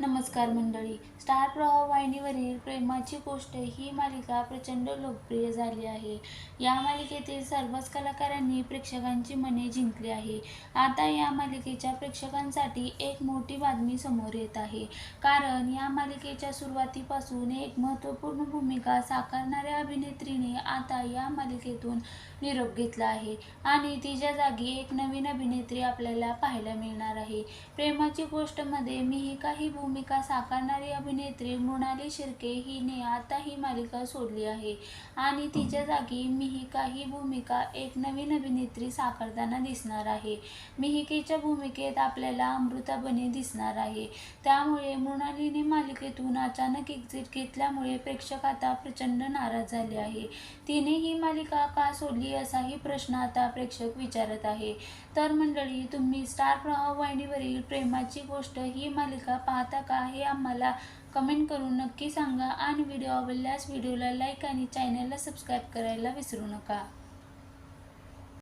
नमस्कार मंडळी. स्टार प्रवाह वाहिनीवरील प्रेमाची गोष्ट ही मालिका प्रचंड लोकप्रिय झाली आहे. या मालिकेतील सर्वच कलाकारांनी प्रेक्षकांची मने जिंकली आहे. आता या मालिकेच्या प्रेक्षकांसाठी एक मोठी बातमी समोर येत आहे. कारण या मालिकेच्या सुरुवातीपासून एक महत्त्वपूर्ण भूमिका साकारणाऱ्या अभिनेत्रीने आता या मालिकेतून निरोप घेतला आहे. आणि तिच्या जागी एक नवीन अभिनेत्री आपल्याला पाहायला मिळणार आहे. प्रेमाची गोष्टमध्ये मी ही काही भूमिका भूमिका साकारणारी अभिनेत्री मृणाली शिर्के हिने आता ही मालिका सोडली आहे. आणि तिच्या जागी मिहिका ही भूमिका एक नवीन अभिनेत्री साकारताना दिसणार आहे. मिहिकेच्या भूमिकेत आपल्याला अमृता बने दिसणार आहे. त्यामुळे मृणालीने मालिकेतून अचानक एक्झिट घेतल्यामुळे प्रेक्षक आता प्रचंड नाराज झाले आहे. तिने ही मालिका का सोडली असाही प्रश्न आता प्रेक्षक विचारत आहे. तर मंडळी तुम्ही स्टार प्रवाह वाहिनीवरील प्रेमाची गोष्ट ही मालिका पाहता का हे आम्हाला कमेंट करून नक्की सांगा. आणि व्हिडिओ आवडल्यास व्हिडिओला लाईक आणि चॅनलला सबस्क्राईब करायला विसरू नका.